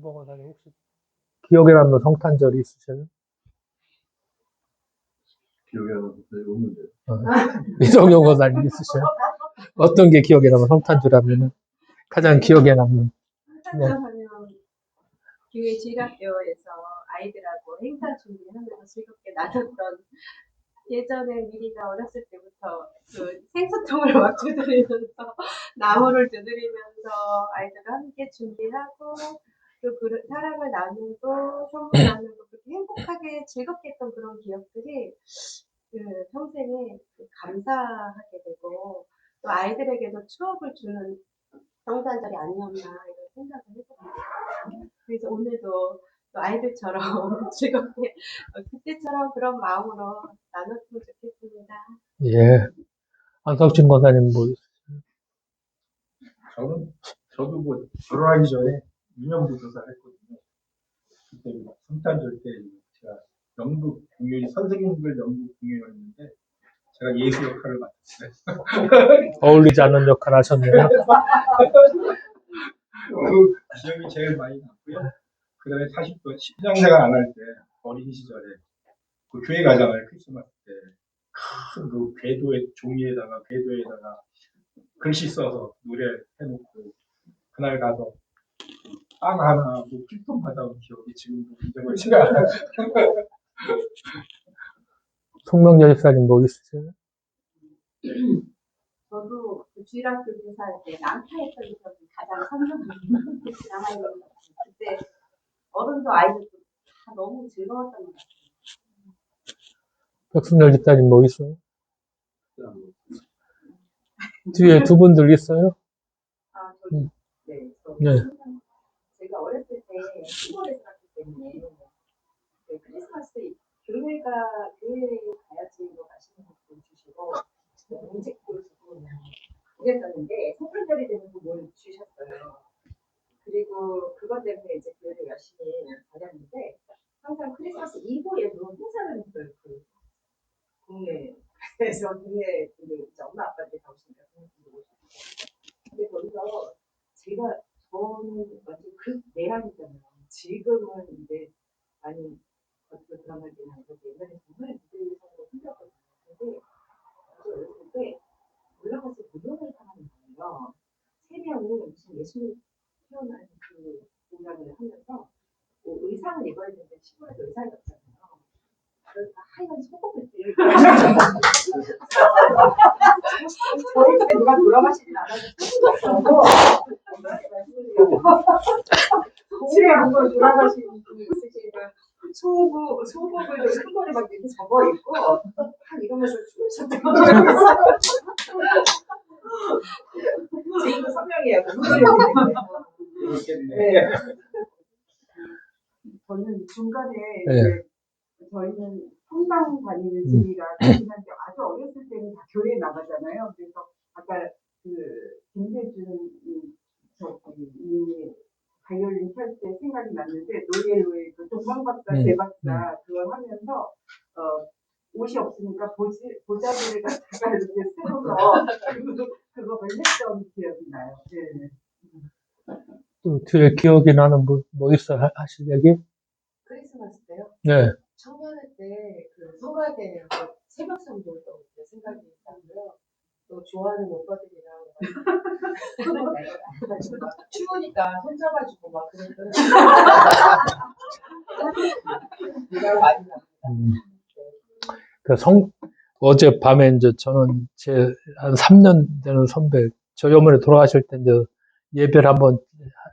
주보고사님 혹시 기억에 남는 성탄절이 있으세요? 기억에 남는 것들이 없는데. 이동용 고사님 있으세요? 어떤 게 기억에 남는 성탄절 하면은 가장 기억에 남는 네. 하면 교회 지학교에서 아이들하고 행사 준비하면서 즐겁게 나눴던 예전에 미리가 어렸을 때부터 그 생수통을 막 두드리면서 나무를 두드리면서 아이들과 함께 준비하고 또 그 사랑을 나누고 선물 나누고 그렇게 행복하게 즐겁게 했던 그런 기억들이 그 평생에 그 감사하게 되고 또 아이들에게도 추억을 주는 성탄절이 아니었나 이런 생각을 해봅니다. 그래서 오늘도 또 아이들처럼 즐겁게 어, 그때처럼 그런 마음으로 나눴으면 좋겠습니다. 예. 안석진 권사님 뭐 저는, 저도 뭐, 결혼하기 전에 2년 부교사 했거든요. 그때 뭐 성탄절 때 제가 연극 공연, 선생님들 연극 공연이었는데, 제가 예수 역할을 맡았어요. 어울리지 않는 역할 하셨네요. 그 기억이 제일 많이 남고요. 그 다음에 40분, 신앙생활 안 할 때, 어린 시절에, 그 교회 가잖아요, 크리스마스 때. 큰그 궤도에, 종이에다가, 궤도에다가 글씨 써서 노래 해놓고, 그날 가서 빵 하나, 뭐 필통 받아온 기억이 지금도 잊어버리지가 않아요. 송명여 집사님 뭐 있으세요? 저도 그 주일학교 교사할 때 낭타했던 기억이 가장 선명히 남아있는 것 같아요. 그때 어른도 아이들도 다 너무 즐거웠던 것 같아요. 백순열 집사님 뭐 있어요? 뒤에 두 분들 있어요? 아, 저기, 음. 네, 저, 네. 제가 어렸을 때 시골에 살았기 때문에 네, 크리스마스 때 교회가 교회에 가야지 뭐 맛있는 것도 주시고 뭐 음식도 주고 그랬었는데 성탄절이 되면 뭘 주셨어요. 그리고 그것 때문에 이제 교회를 열심히 다녔는데 항상 크리스마스 이브에도 행사를 했어요. 그 국내 그래서 국내 그 엄마 아빠한테 다 오시니까 국내분들 오시고 근데 거기서 제가 저는 완전 그 내향이잖아요. 지금은 이제 많이 어떻게 드라마를 하고 옛날에 정말 무대에서 힘들었거든요. 근데 저 어렸을 때 올라가서 무용을 하는 거예요. 세 명은 무슨 예수님 태어난 그 공연을 하면서 뭐 의상을 입어야 되는데 시골에서 의상이 없잖아요. 그래서 하얀 속옷을 입고 저희 집에 누가 돌아가시진 않아서 속옷 집에 한번 돌아가신 분이 있으시니까 소복, 소복을 큰 거를 막 이렇게 접어 입고 한 이러면서 춤을 췄던 지금도 선명해요. 그 소리를 있겠네. 네. 저는 중간에 네. 이제 저희는 성당 다니는 집이라 그렇긴 한데 아주 어렸을 때는 다 교회에 나가잖아요. 그래서 아까 그 김세준 이- 저기 이 바이올린 펼때 생각이 났는데 노예로의 그 동방박사 음, 대박사 그걸 하면서 어 옷이 없으니까 보지 보자기를 갖다가 이렇게 쓰고서 그거 그거 했던 기억이 나요. 네. 또 뒤에 기억이 나는 뭐, 뭐 있어 하- 하실 얘기? 크리스마스 때요? 네. 때그 성가대 새벽 성도도 생각이 나고요. 또 좋아하는 오빠들이랑 막막 추우니까 손잡아주고 막 그랬던 기가 많이 납니다. 음. 그 성, 어젯밤에 이제 저는 제 한 3년 되는 선배, 저희 어머니 돌아가실 때 이제 예배를 한번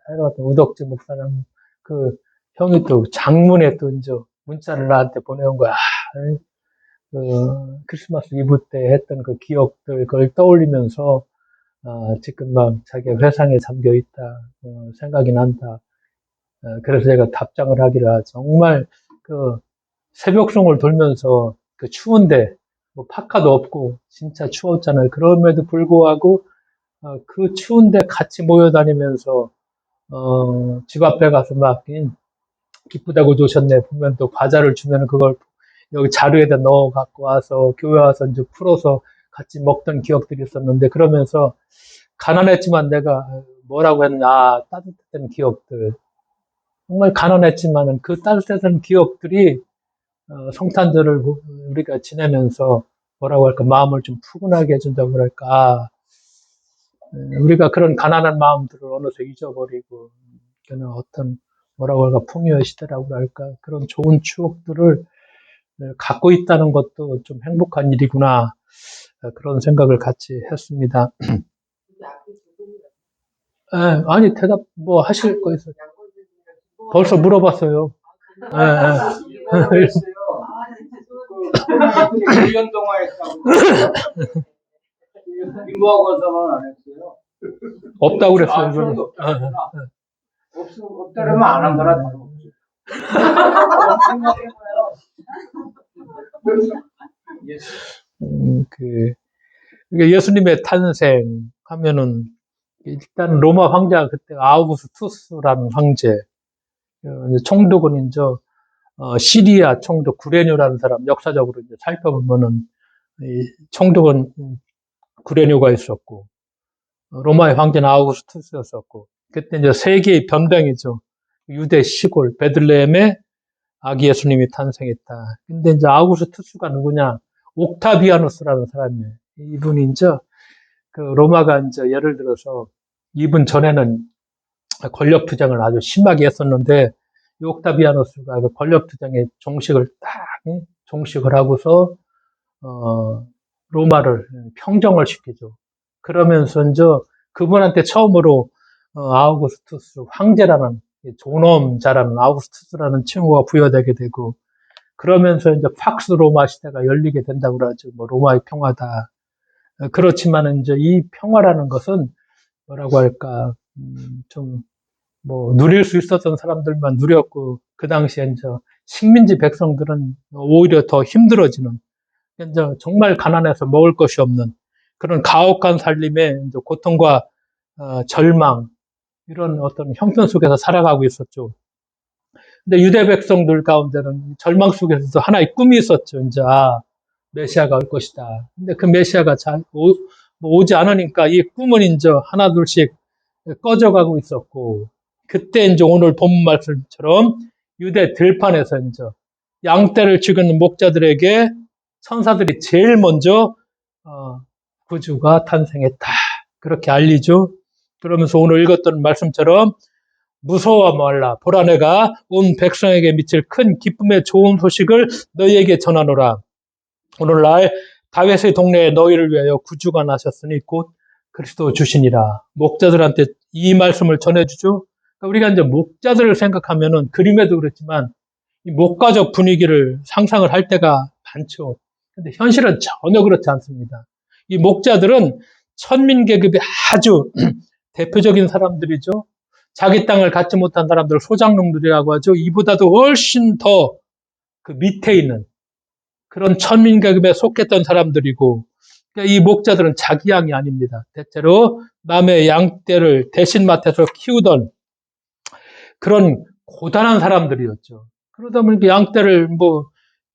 해봤던 우덕지 목사님 그 형이 또 장문에 또 이제 문자를 나한테 보내온 거야. 에이, 그 크리스마스 이브 때 했던 그 기억들 그걸 떠올리면서 아, 지금 막 자기 회상에 잠겨 있다 어, 생각이 난다. 어, 그래서 제가 답장을 하기라 정말 그 새벽송을 돌면서 그 추운데 뭐 파카도 없고 진짜 추웠잖아요. 그럼에도 불구하고 어, 그 추운데 같이 모여 다니면서 어, 집 앞에 가서 막 음, 기쁘다고 좋으셨네. 보면 또 과자를 주면 그걸 여기 자루에다 넣어 갖고 와서 교회 와서 이제 풀어서 같이 먹던 기억들이 있었는데 그러면서 가난했지만 내가 뭐라고 했느냐. 아, 따뜻했던 기억들. 정말 가난했지만은 그 따뜻했던 기억들이 어, 성탄절을 보- 우리가 지내면서 뭐라고 할까. 마음을 좀 푸근하게 해준다고 그럴까. 에, 우리가 그런 가난한 마음들을 어느새 잊어버리고 그는 어떤 뭐라고 할까 풍요의 시대라고 할까 그런 좋은 추억들을 에, 갖고 있다는 것도 좀 행복한 일이구나 어, 그런 생각을 같이 했습니다. 에, 아니 대답 뭐 하실 거 있어요? 벌써 물어봤어요. 진짜 저- 그 유연동화 했다고. 건설은 안 했어요. 없다고 그랬어요. 아, 거. 없어, 없다면 안 한 거나. 예수. 음, 그, 이게 예수님의 탄생 하면은, 일단 로마 황제가 그때 아우구스투스라는 황제, 어, 총독은 이제, 어, 시리아 총독 구레뇨라는 사람, 역사적으로 이제 살펴보면은, 이 총독은 음, 구레뇨가 있었고, 어, 로마의 황제는 아우구스투스였었고, 그때 이제 세계의 변병이죠. 유대 시골, 베들레헴에 아기 예수님이 탄생했다. 근데 이제 아우구스투스가 누구냐? 옥타비아누스라는 사람이에요. 이분이 이제 그 로마가 이제 예를 들어서 이분 전에는 권력 투쟁을 아주 심하게 했었는데 이 옥타비아누스가 그 권력 투쟁의 종식을 딱 예, 종식을 하고서 어 로마를 평정을 시키죠. 그러면서 이제 그분한테 처음으로 어, 아우구스투스 황제라는 이 존엄자라는 아우구스투스라는 칭호가 부여되게 되고 그러면서 이제 팍스 로마 시대가 열리게 된다고 그러죠. 뭐 로마의 평화다. 어, 그렇지만 이제 이 평화라는 것은 뭐라고 할까 음, 좀뭐 누릴 수 있었던 사람들만 누렸고 그 당시에 이제 식민지 백성들은 오히려 더 힘들어지는 이제 정말 가난해서 먹을 것이 없는 그런 가혹한 살림에 고통과 어, 절망 이런 어떤 형편 속에서 살아가고 있었죠. 근데 유대 백성들 가운데는 절망 속에서도 하나의 꿈이 있었죠. 이제 아, 메시아가 올 것이다. 근데 그 메시아가 잘 오, 뭐 오지 않으니까 이 꿈은 이제 하나 둘씩 꺼져가고 있었고 그때 이제 오늘 본문 말씀처럼 유대 들판에서 이제 양떼를 죽이는 목자들에게 천사들이 제일 먼저 어, 구주가 탄생했다. 그렇게 알리죠. 그러면서 오늘 읽었던 말씀처럼 무서워 말라. 보라 내가 온 백성에게 미칠 큰 기쁨의 좋은 소식을 너희에게 전하노라. 오늘날 다윗의 동네에 너희를 위하여 구주가 나셨으니 곧 그리스도 주시니라. 목자들한테 이 말씀을 전해주죠. 그러니까 우리가 이제 목자들을 생각하면은 그림에도 그렇지만 이 목가적 분위기를 상상을 할 때가 많죠. 근데 현실은 전혀 그렇지 않습니다. 이 목자들은 천민 계급의 아주 대표적인 사람들이죠. 자기 땅을 갖지 못한 사람들 소장농들이라고 하죠. 이보다도 훨씬 더 그 밑에 있는 그런 천민 계급에 속했던 사람들이고 그러니까 이 목자들은 자기 양이 아닙니다. 대체로 남의 양떼를 대신 맡아서 키우던 그런 고단한 사람들이었죠. 그러다 보니까 양떼를 뭐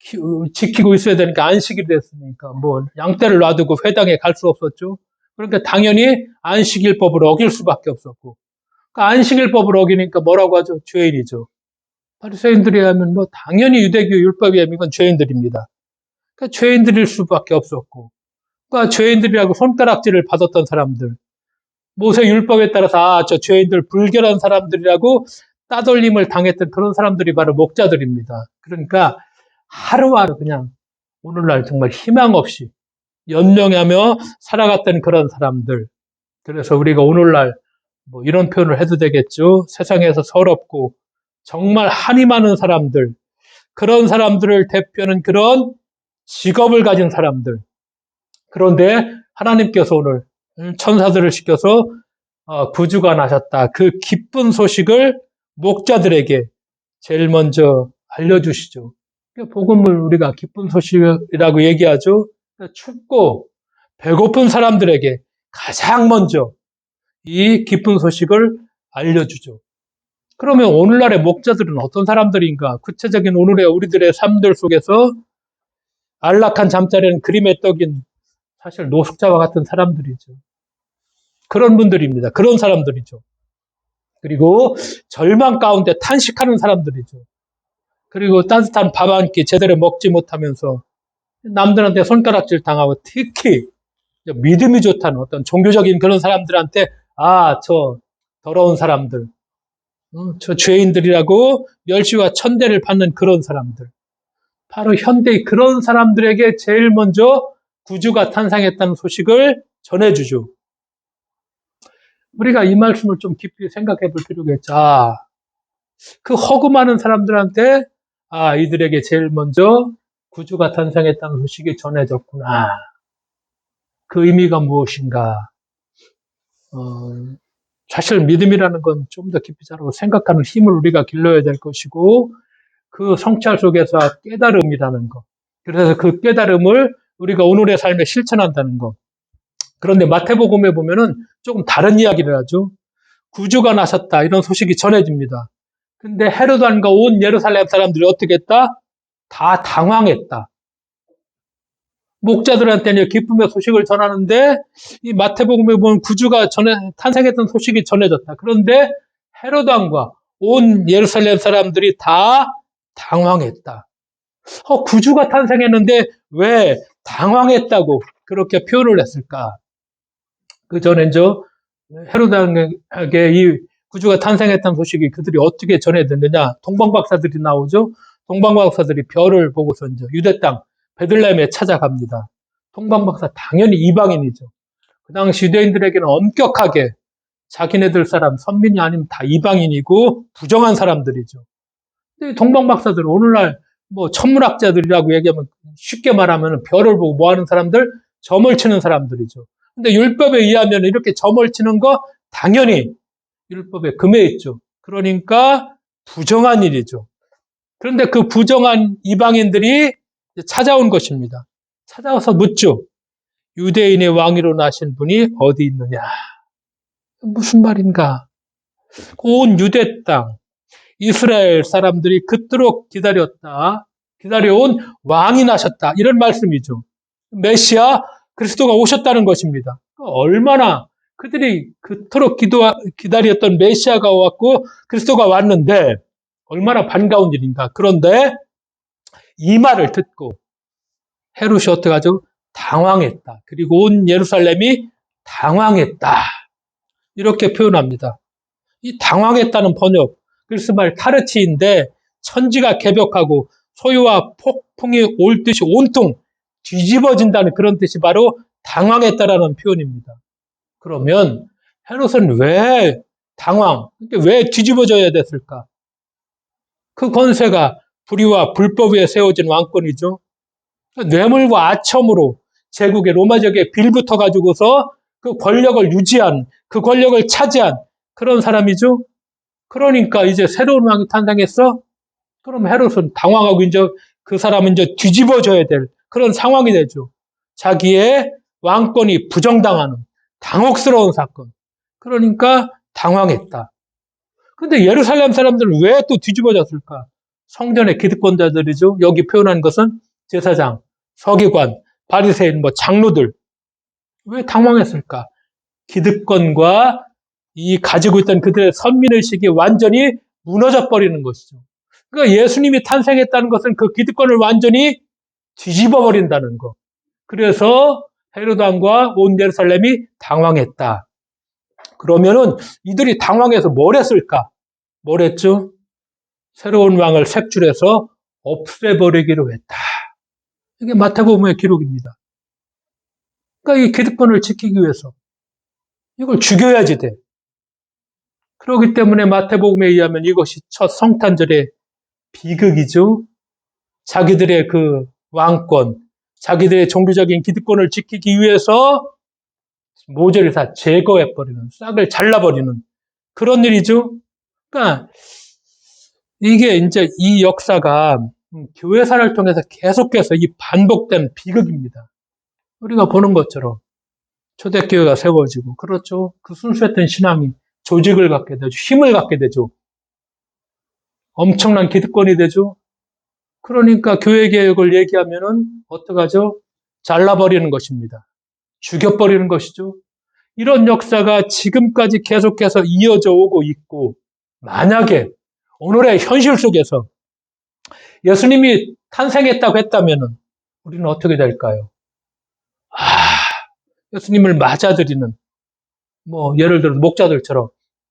키- 지키고 있어야 되니까 안식이 됐으니까 뭐 양떼를 놔두고 회당에 갈 수 없었죠. 그러니까 당연히 안식일법을 어길 수밖에 없었고 그 안식일법을 어기니까 뭐라고 하죠? 죄인이죠. 바리새인들이 하면 뭐 당연히 유대교 율법에 의하면 이건 죄인들입니다. 그러니까 죄인들일 수밖에 없었고 그러니까 죄인들이라고 손가락질을 받았던 사람들 모세 율법에 따라서 아, 저 죄인들 불결한 사람들이라고 따돌림을 당했던 그런 사람들이 바로 목자들입니다. 그러니까 하루하루 그냥 오늘날 정말 희망 없이 연명하며 살아갔던 그런 사람들. 그래서 우리가 오늘날 뭐 이런 표현을 해도 되겠죠. 세상에서 서럽고 정말 한이 많은 사람들. 그런 사람들을 대표하는 그런 직업을 가진 사람들. 그런데 하나님께서 오늘 천사들을 시켜서 어, 구주가 나셨다. 그 기쁜 소식을 목자들에게 제일 먼저 알려주시죠. 복음을 우리가 기쁜 소식이라고 얘기하죠. 춥고 배고픈 사람들에게 가장 먼저 이 기쁜 소식을 알려주죠. 그러면 오늘날의 목자들은 어떤 사람들인가? 구체적인 오늘의 우리들의 삶들 속에서 안락한 잠자리는 그림의 떡인 사실 노숙자와 같은 사람들이죠. 그런 분들입니다. 그런 사람들이죠. 그리고 절망 가운데 탄식하는 사람들이죠. 그리고 따뜻한 밥 한 끼 제대로 먹지 못하면서 남들한테 손가락질 당하고 특히 믿음이 좋다는 어떤 종교적인 그런 사람들한테 아, 저 더러운 사람들, 음, 저 죄인들이라고 멸시와 천대를 받는 그런 사람들. 바로 현대의 그런 사람들에게 제일 먼저 구주가 탄생했다는 소식을 전해주죠. 우리가 이 말씀을 좀 깊이 생각해 볼 필요가 있죠. 아, 그 허구 많은 사람들한테 아, 이들에게 제일 먼저 구주가 탄생했다는 소식이 전해졌구나. 그 의미가 무엇인가? 어, 사실 믿음이라는 건 좀 더 깊이 자라고 생각하는 힘을 우리가 길러야 될 것이고, 그 성찰 속에서 깨달음이라는 것. 그래서 그 깨달음을 우리가 오늘의 삶에 실천한다는 것. 그런데 마태복음에 보면은 조금 다른 이야기를 하죠. 구주가 나셨다. 이런 소식이 전해집니다. 근데 헤로단과 온 예루살렘 사람들이 어떻게 했다? 다 당황했다. 목자들한테는 기쁨의 소식을 전하는데 이 마태복음에 보면 구주가 전에 탄생했던 소식이 전해졌다. 그런데 헤로단과 온 예루살렘 사람들이 다 당황했다. 어, 구주가 탄생했는데 왜 당황했다고 그렇게 표현을 했을까? 그 전에 저 헤로단에게 이 구주가 탄생했다는 소식이 그들이 어떻게 전해졌느냐? 동방박사들이 나오죠. 동방박사들이 별을 보고서 이제 유대 땅 베들레헴에 찾아갑니다. 동방박사 당연히 이방인이죠. 그 당시 유대인들에게는 엄격하게 자기네들 사람 선민이 아니면 다 이방인이고 부정한 사람들이죠. 근데 동방박사들 오늘날 뭐 천문학자들이라고 얘기하면 쉽게 말하면 별을 보고 뭐 하는 사람들 점을 치는 사람들이죠. 근데 율법에 의하면 이렇게 점을 치는 거 당연히 율법에 금해 있죠. 그러니까 부정한 일이죠. 그런데 그 부정한 이방인들이 찾아온 것입니다. 찾아와서 묻죠. 유대인의 왕위로 나신 분이 어디 있느냐? 무슨 말인가? 온 유대 땅, 이스라엘 사람들이 그토록 기다렸다. 기다려온 왕이 나셨다. 이런 말씀이죠. 메시아 그리스도가 오셨다는 것입니다. 얼마나 그들이 그토록 기도, 기다렸던 메시아가 왔고 그리스도가 왔는데 얼마나 반가운 일인가. 그런데 이 말을 듣고 헤롯이 어떡하죠? 당황했다. 그리고 온 예루살렘이 당황했다. 이렇게 표현합니다. 이 당황했다는 번역, 그리스 말 타르치인데 천지가 개벽하고 소유와 폭풍이 올 듯이 온통 뒤집어진다는 그런 뜻이 바로 당황했다라는 표현입니다. 그러면 헤롯은 왜 당황, 왜 뒤집어져야 됐을까? 그 권세가 불의와 불법 위에 세워진 왕권이죠. 뇌물과 아첨으로 제국의 로마적에 빌붙어 가지고서 그 권력을 유지한, 그 권력을 차지한 그런 사람이죠. 그러니까 이제 새로운 왕이 탄생했어? 그럼 헤롯은 당황하고 이제 그 사람은 이제 뒤집어져야 될 그런 상황이 되죠. 자기의 왕권이 부정당하는 당혹스러운 사건. 그러니까 당황했다. 근데 예루살렘 사람들은 왜 또 뒤집어졌을까? 성전의 기득권자들이죠. 여기 표현한 것은 제사장, 서기관, 바리새인, 뭐 장로들. 왜 당황했을까? 기득권과 이 가지고 있던 그들의 선민의식이 완전히 무너져 버리는 것이죠. 그러니까 예수님이 탄생했다는 것은 그 기득권을 완전히 뒤집어 버린다는 것. 그래서 헤로단과 온 예루살렘이 당황했다. 그러면은 이들이 당황해서 뭘 했을까? 뭘 했죠? 새로운 왕을 색출해서 없애버리기로 했다. 이게 마태복음의 기록입니다. 그러니까 이 기득권을 지키기 위해서 이걸 죽여야지 돼. 그렇기 때문에 마태복음에 의하면 이것이 첫 성탄절의 비극이죠. 자기들의 그 왕권, 자기들의 종교적인 기득권을 지키기 위해서 모조리 다 제거해버리는, 싹을 잘라버리는 그런 일이죠. 그러니까 이게 이제 이 역사가 교회사를 통해서 계속해서 이 반복된 비극입니다. 우리가 보는 것처럼 초대교회가 세워지고 그렇죠. 그 순수했던 신앙이 조직을 갖게 되죠. 힘을 갖게 되죠. 엄청난 기득권이 되죠. 그러니까 교회 개혁을 얘기하면은 어떡하죠? 잘라버리는 것입니다. 죽여버리는 것이죠. 이런 역사가 지금까지 계속해서 이어져 오고 있고, 만약에 오늘의 현실 속에서 예수님이 탄생했다고 했다면 우리는 어떻게 될까요? 아, 예수님을 맞아들이는, 뭐, 예를 들어 목자들처럼,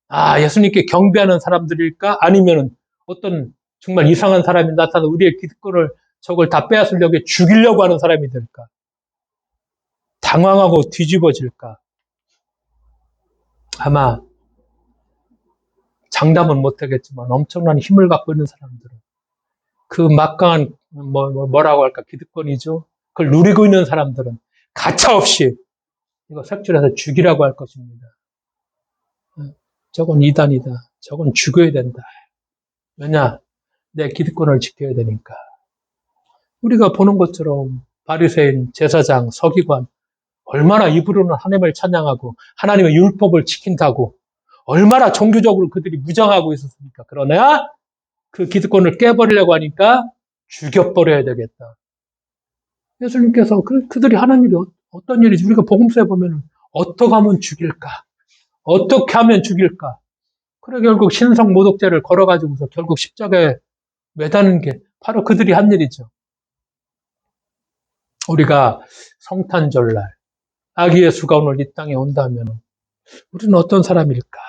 아, 예수님께 경배하는 사람들일까? 아니면은 어떤 정말 이상한 사람이 나타나 우리의 기득권을 저걸 다 빼앗으려고 죽이려고 하는 사람이 될까? 당황하고 뒤집어질까? 아마 장담은 못하겠지만 엄청난 힘을 갖고 있는 사람들은 그 막강한 뭐, 뭐- 뭐라고 할까 기득권이죠. 그걸 누리고 있는 사람들은 가차없이 이거 색출해서 죽이라고 할 것입니다. 어, 저건 이단이다. 저건 죽여야 된다. 왜냐? 내 기득권을 지켜야 되니까. 우리가 보는 것처럼 바리새인, 제사장, 서기관 얼마나 입으로는 하나님을 찬양하고 하나님의 율법을 지킨다고 얼마나 종교적으로 그들이 무장하고 있었습니까? 그러나 그 기득권을 깨버리려고 하니까 죽여버려야 되겠다. 예수님께서 그, 그들이 하는 일이 어- 어떤 일이지? 우리가 복음서에 보면 어떻게 하면 죽일까? 어떻게 하면 죽일까? 그래 결국 신성 모독죄를 걸어가지고서 결국 십자가에 매다는 게 바로 그들이 한 일이죠. 우리가 성탄절날 아기 예수가 오늘 이 땅에 온다면 우리는 어떤 사람일까?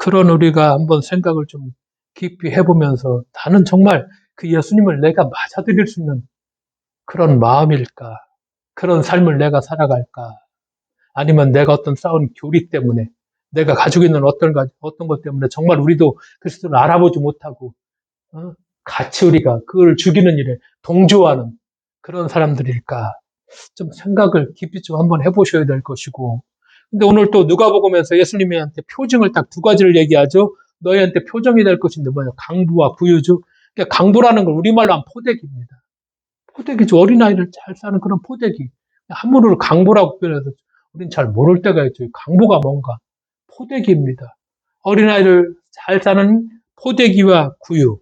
그런 우리가 한번 생각을 좀 깊이 해보면서 나는 정말 그 예수님을 내가 맞아들일 수 있는 그런 마음일까? 그런 삶을 내가 살아갈까? 아니면 내가 어떤 쌓은 교리 때문에 내가 가지고 있는 어떤, 가- 어떤 것 때문에 정말 우리도 그리스도를 알아보지 못하고 어? 같이 우리가 그걸 죽이는 일에 동조하는 그런 사람들일까? 좀 생각을 깊이 좀 한번 해보셔야 될 것이고. 근데 오늘 또 누가복음에서 예수님한테 표징을 딱 두 가지를 얘기하죠. 너희한테 표정이 될 것인데 뭐냐? 강부와 구유죠. 그러니까 강부라는 걸 우리말로 하면 포대기입니다. 포대기죠. 어린아이를 잘 사는 그런 포대기. 한문으로 강부라고 표현해서 우리는 잘 모를 때가 있죠. 강부가 뭔가? 포대기입니다. 어린아이를 잘 사는 포대기와 구유.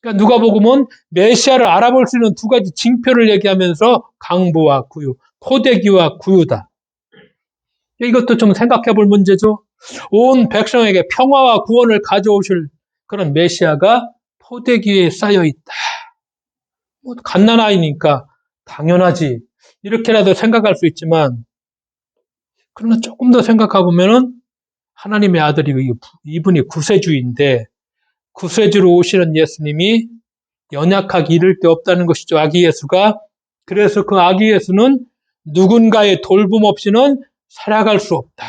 그러니까 누가복음은 메시아를 알아볼 수 있는 두 가지 징표를 얘기하면서 강부와 구유, 포대기와 구유다. 이것도 좀 생각해 볼 문제죠. 온 백성에게 평화와 구원을 가져오실 그런 메시아가 포대기에 쌓여 있다. 뭐 갓난아이니까 당연하지. 이렇게라도 생각할 수 있지만 그러나 조금 더 생각해 보면은 하나님의 아들이 이분이 구세주인데 구세주로 오시는 예수님이 연약하기 이를 데 없다는 것이죠. 아기 예수가. 그래서 그 아기 예수는 누군가의 돌봄 없이는 살아갈 수 없다.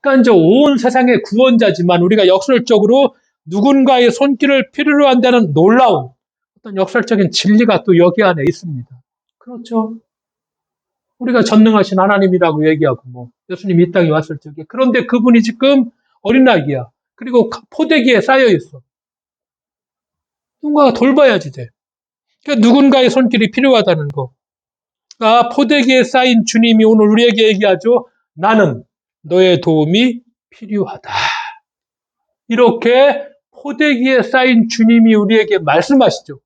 그러니까 이제 온 세상의 구원자지만 우리가 역설적으로 누군가의 손길을 필요로 한다는 놀라운 어떤 역설적인 진리가 또 여기 안에 있습니다. 그렇죠. 우리가 전능하신 하나님이라고 얘기하고 뭐 예수님이 이 땅에 왔을 적에 그런데 그분이 지금 어린아기야. 그리고 포대기에 쌓여 있어. 누군가가 돌봐야지 돼. 그러니까 누군가의 손길이 필요하다는 거. 아, 포대기에 쌓인 주님이 오늘 우리에게 얘기하죠. 나는 너의 도움이 필요하다. 이렇게 포대기에 쌓인 주님이 우리에게 말씀하시죠.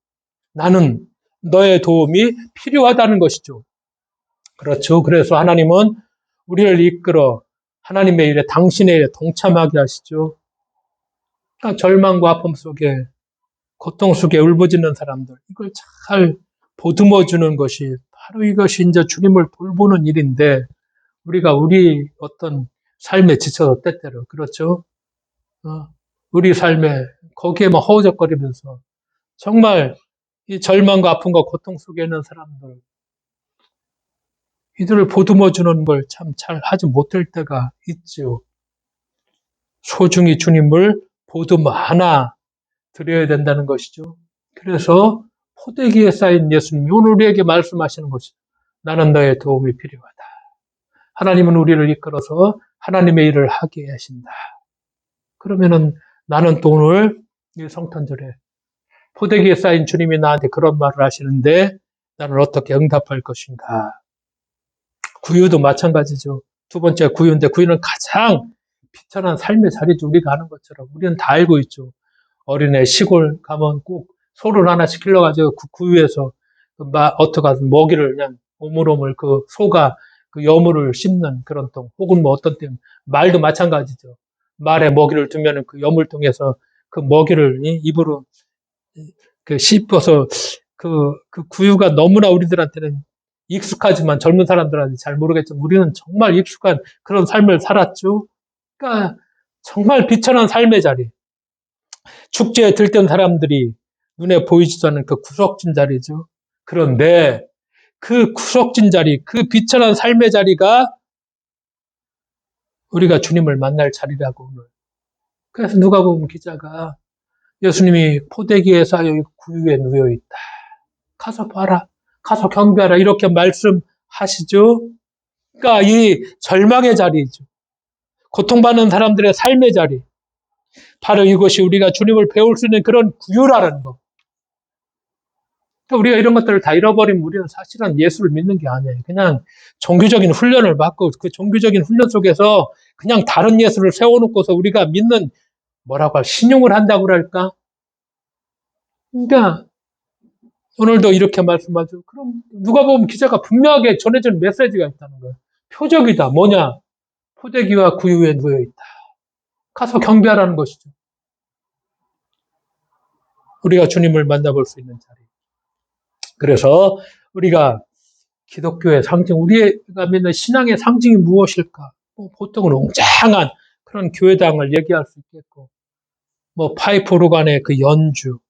나는 너의 도움이 필요하다는 것이죠. 그렇죠. 그래서 하나님은 우리를 이끌어 하나님의 일에 당신의 일에 동참하게 하시죠. 그러니까 절망과 아픔 속에 고통 속에 울부짖는 사람들 이걸 잘 보듬어 주는 것이 바로 이것이 이제 주님을 돌보는 일인데 우리가 우리 어떤 삶에 지쳐서 때때로 그렇죠. 어, 우리 삶에 거기에만 허우적거리면서 정말 이 절망과 아픔과 고통 속에 있는 사람들 이들을 보듬어 주는 걸 참 잘 하지 못할 때가 있죠. 소중히 주님을 보듬어 하나 드려야 된다는 것이죠. 그래서 포대기에 쌓인 예수님이 오늘 우리에게 말씀하시는 것이 나는 너의 도움이 필요하다. 하나님은 우리를 이끌어서 하나님의 일을 하게 하신다. 그러면은 나는 또 오늘 이 성탄절에 포대기에 쌓인 주님이 나한테 그런 말을 하시는데 나는 어떻게 응답할 것인가? 구유도 마찬가지죠. 두 번째 구유인데 구유는 가장 비천한 삶의 자리죠. 우리가 아는 것처럼 우리는 다 알고 있죠. 어린애 시골 가면 꼭 소를 길러가지고 그 구유에서 그 마, 어떻게 하든 먹이를 그냥 오물오물 그 소가 그 여물을 씹는 그런 통, 혹은 뭐 어떤 때 말도 마찬가지죠. 말에 먹이를 두면은 그 여물통에서 그 먹이를 이- 입으로 그 씹어서 그, 그 구유가 너무나 우리들한테는 익숙하지만 젊은 사람들한테 잘 모르겠지만 우리는 정말 익숙한 그런 삶을 살았죠. 그러니까 정말 비천한 삶의 자리. 축제에 들뜬 사람들이 눈에 보이지도 않는 그 구석진 자리죠. 그런데 그 구석진 자리, 그 비천한 삶의 자리가 우리가 주님을 만날 자리라고 오늘. 그래서 누가 보면 기자가 예수님이 포대기에서 여기 구유에 누워 있다. 가서 봐라. 가서 경배하라. 이렇게 말씀하시죠. 그러니까 이 절망의 자리죠. 고통받는 사람들의 삶의 자리. 바로 이것이 우리가 주님을 배울 수 있는 그런 구유라는 거. 그러니까 우리가 이런 것들을 다 잃어버리면 우리는 사실은 예수를 믿는 게 아니에요. 그냥 종교적인 훈련을 받고 그 종교적인 훈련 속에서 그냥 다른 예수를 세워놓고서 우리가 믿는 뭐라고 할 신용을 한다고 그럴까? 그러니까 오늘도 이렇게 말씀하죠. 그럼 누가 보면 기자가 분명하게 전해준 메시지가 있다는 거예요. 표적이다. 뭐냐? 포대기와 구유에 누워 있다. 가서 경배하라는 것이죠. 우리가 주님을 만나볼 수 있는 자리. 그래서 우리가 기독교의 상징, 우리가 믿는 신앙의 상징이 무엇일까? 뭐 보통은 웅장한 그런 교회당을 얘기할 수 있겠고, 뭐 파이프 오르간의 그 연주,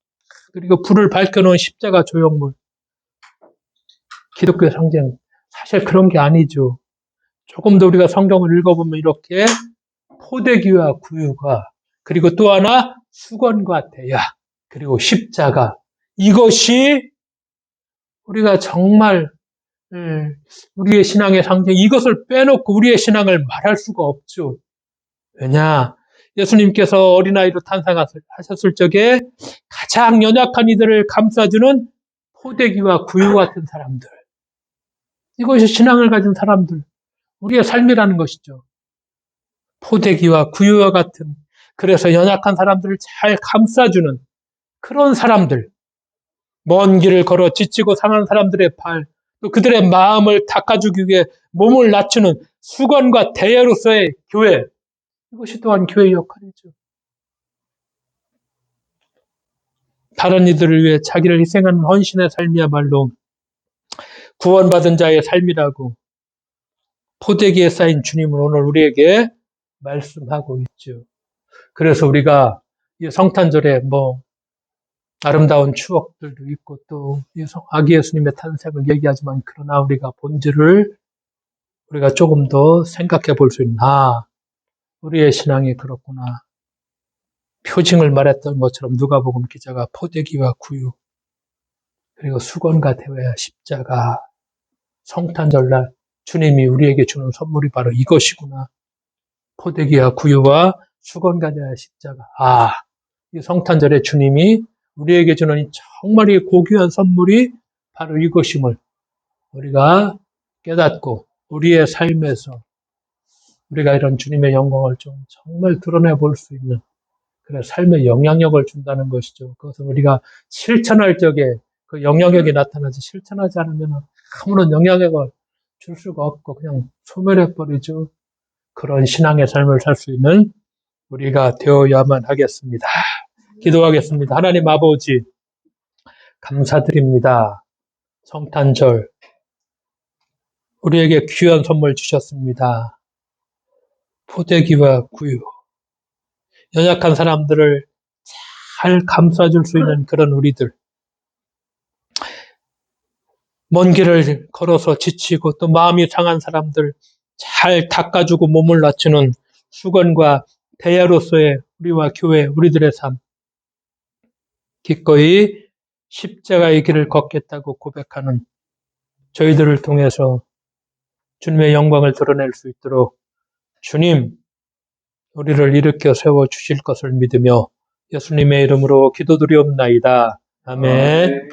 그리고 불을 밝혀놓은 십자가 조형물. 기독교의 상징. 사실 그런 게 아니죠. 조금 더 우리가 성경을 읽어보면 이렇게 포대기와 구유가, 그리고 또 하나 수건과 대야, 그리고 십자가. 이것이 우리가 정말 음, 우리의 신앙의 상징, 이것을 빼놓고 우리의 신앙을 말할 수가 없죠. 왜냐? 예수님께서 어린아이로 탄생하셨을 적에 가장 연약한 이들을 감싸주는 포대기와 구유 같은 사람들. 이것이 신앙을 가진 사람들. 우리의 삶이라는 것이죠. 포대기와 구유와 같은, 그래서 연약한 사람들을 잘 감싸주는 그런 사람들. 먼 길을 걸어 지치고 상한 사람들의 발, 또 그들의 마음을 닦아주기 위해 몸을 낮추는 수건과 대예로서의 교회. 이것이 또한 교회의 역할이죠. 다른 이들을 위해 자기를 희생하는 헌신의 삶이야말로 구원받은 자의 삶이라고 포대기에 쌓인 주님은 오늘 우리에게 말씀하고 있죠. 그래서 우리가 이 성탄절에 뭐 아름다운 추억들도 있고 또 아기 예수님의 탄생을 얘기하지만 그러나 우리가 본질을 우리가 조금 더 생각해 볼수아 우리의 신앙이 그렇구나. 표징을 말했던 것처럼 누가복음 기자가 포대기와 구유 그리고 수건과 대회와 십자가 성탄절날 주님이 우리에게 주는 선물이 바로 이것이구나. 포대기와 구유와 수건과 대회와 십자가. 아 이 성탄절에 주님이 우리에게 주는 이 정말 이 고귀한 선물이 바로 이것임을 우리가 깨닫고 우리의 삶에서 우리가 이런 주님의 영광을 좀 정말 드러내 볼 수 있는 그런 삶의 영향력을 준다는 것이죠. 그것은 우리가 실천할 적에 그 영향력이 나타나지 실천하지 않으면 아무런 영향력을 줄 수가 없고 그냥 소멸해 버리죠. 그런 신앙의 삶을 살 수 있는 우리가 되어야만 하겠습니다. 기도하겠습니다. 하나님 아버지, 감사드립니다. 성탄절, 우리에게 귀한 선물 주셨습니다. 포대기와 구유, 연약한 사람들을 잘 감싸줄 수 있는 그런 우리들, 먼 길을 걸어서 지치고 또 마음이 상한 사람들 잘 닦아주고 몸을 낮추는 수건과 대야로서의 우리와 교회, 우리들의 삶, 기꺼이 십자가의 길을 걷겠다고 고백하는 저희들을 통해서 주님의 영광을 드러낼 수 있도록 주님, 우리를 일으켜 세워 주실 것을 믿으며 예수님의 이름으로 기도드리옵나이다. 아멘.